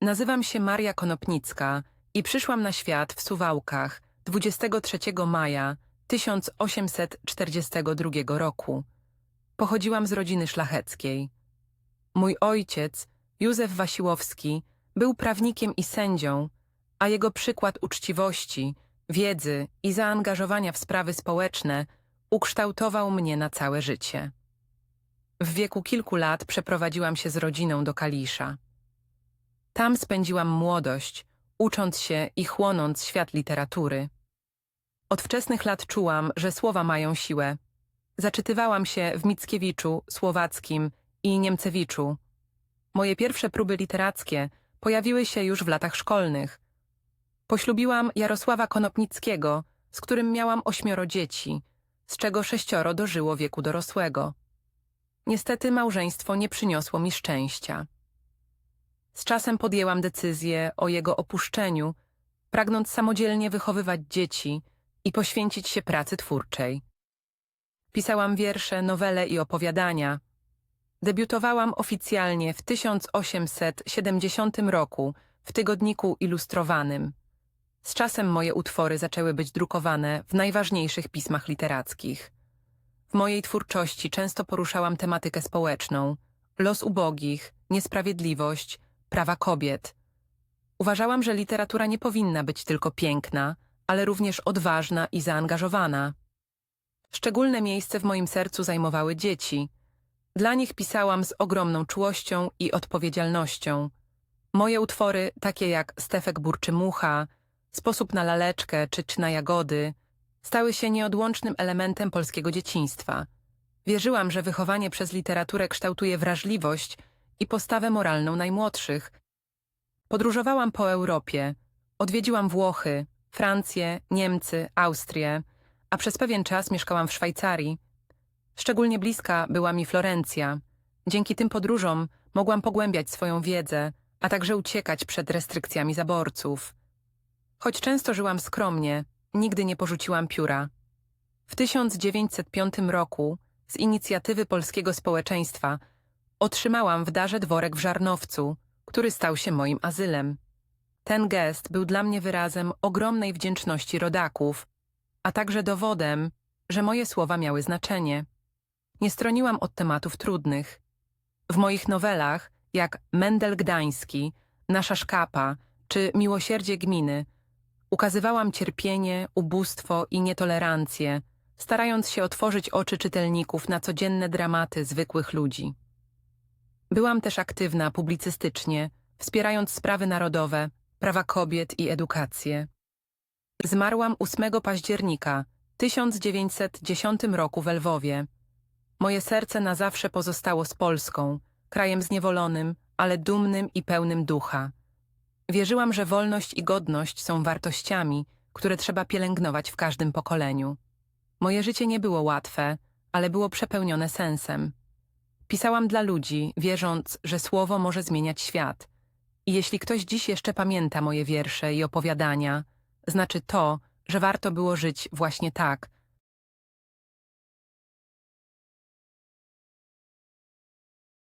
Nazywam się Maria Konopnicka i przyszłam na świat w Suwałkach 23 maja 1842 roku. Pochodziłam z rodziny szlacheckiej. Mój ojciec, Józef Wasiłowski, był prawnikiem i sędzią, a jego przykład uczciwości, wiedzy i zaangażowania w sprawy społeczne ukształtował mnie na całe życie. W wieku kilku lat przeprowadziłam się z rodziną do Kalisza. Tam spędziłam młodość, ucząc się i chłonąc świat literatury. Od wczesnych lat czułam, że słowa mają siłę. Zaczytywałam się w Mickiewiczu, Słowackim i Niemcewiczu. Moje pierwsze próby literackie pojawiły się już w latach szkolnych. Poślubiłam Jarosława Konopnickiego, z którym miałam ośmioro dzieci, z czego sześcioro dożyło wieku dorosłego. Niestety małżeństwo nie przyniosło mi szczęścia. Z czasem podjęłam decyzję o jego opuszczeniu, pragnąc samodzielnie wychowywać dzieci i poświęcić się pracy twórczej. Pisałam wiersze, nowele i opowiadania. Debiutowałam oficjalnie w 1870 roku w tygodniku ilustrowanym. Z czasem moje utwory zaczęły być drukowane w najważniejszych pismach literackich. W mojej twórczości często poruszałam tematykę społeczną, los ubogich, niesprawiedliwość, prawa kobiet. Uważałam, że literatura nie powinna być tylko piękna, ale również odważna i zaangażowana. Szczególne miejsce w moim sercu zajmowały dzieci. Dla nich pisałam z ogromną czułością i odpowiedzialnością. Moje utwory, takie jak Stefek burczy mucha, Sposób na laleczkę czy na jagody, stały się nieodłącznym elementem polskiego dzieciństwa. Wierzyłam, że wychowanie przez literaturę kształtuje wrażliwość i postawę moralną najmłodszych. Podróżowałam po Europie, odwiedziłam Włochy, Francję, Niemcy, Austrię, a przez pewien czas mieszkałam w Szwajcarii. Szczególnie bliska była mi Florencja. Dzięki tym podróżom mogłam pogłębiać swoją wiedzę, a także uciekać przed restrykcjami zaborców. Choć często żyłam skromnie, nigdy nie porzuciłam pióra. W 1905 roku z inicjatywy Polskiego Społeczeństwa otrzymałam w darze dworek w Żarnowcu, który stał się moim azylem. Ten gest był dla mnie wyrazem ogromnej wdzięczności rodaków, a także dowodem, że moje słowa miały znaczenie. Nie stroniłam od tematów trudnych. W moich nowelach, jak Mendel Gdański, Nasza Szkapa czy Miłosierdzie Gminy, ukazywałam cierpienie, ubóstwo i nietolerancję, starając się otworzyć oczy czytelników na codzienne dramaty zwykłych ludzi. Byłam też aktywna publicystycznie, wspierając sprawy narodowe, prawa kobiet i edukację. Zmarłam 8 października 1910 roku w Lwowie. Moje serce na zawsze pozostało z Polską, krajem zniewolonym, ale dumnym i pełnym ducha. Wierzyłam, że wolność i godność są wartościami, które trzeba pielęgnować w każdym pokoleniu. Moje życie nie było łatwe, ale było przepełnione sensem. Pisałam dla ludzi, wierząc, że słowo może zmieniać świat. I jeśli ktoś dziś jeszcze pamięta moje wiersze i opowiadania, znaczy to, że warto było żyć właśnie tak,